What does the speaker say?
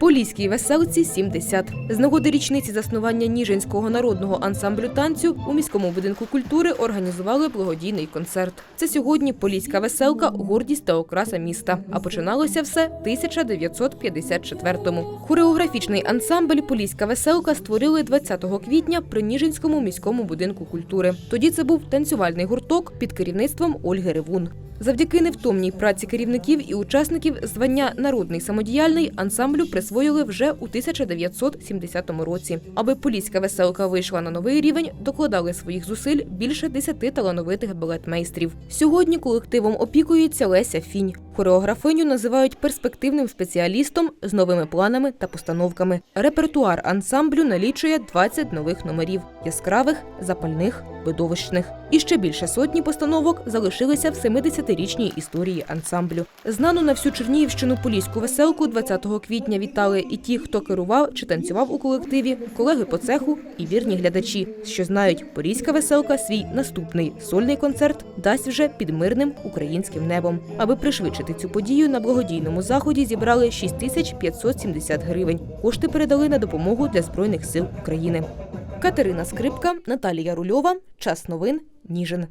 Поліській веселці 70. З нагоди річниці заснування Ніжинського народного ансамблю танцю у міському будинку культури організували благодійний концерт. Це сьогодні Поліська веселка гордість та окраса міста. А починалося все 1954-му. Хореографічний ансамбль Поліська веселка створили 20 квітня при Ніжинському міському будинку культури. Тоді це був танцювальний гурток під керівництвом Ольги Ревун. Завдяки невтомній праці керівників і учасників звання народний самодіяльний ансамблю присвоїли вже у 1970 році. Аби поліська веселка вийшла на новий рівень, докладали своїх зусиль більше 10 талановитих балетмейстрів. Сьогодні колективом опікується Леся Фінь. Хореографиню називають перспективним спеціалістом з новими планами та постановками. Репертуар ансамблю налічує 20 нових номерів яскравих, запальних, видовищних. І ще більше сотні постановок залишилися в 70-річній історії ансамблю. Знану на всю Чернігівщину поліську веселку 20 квітня вітали і ті, хто керував чи танцював у колективі, колеги по цеху і вірні глядачі, що знають, поліська веселка свій наступний сольний концерт дасть вже під мирним українським небом. Аби пришвидшити цю подію, на благодійному заході зібрали 6570 гривень. Кошти передали на допомогу для збройних сил України. Катерина Скрипка, Наталія Рульова. Час новин. Ніжин.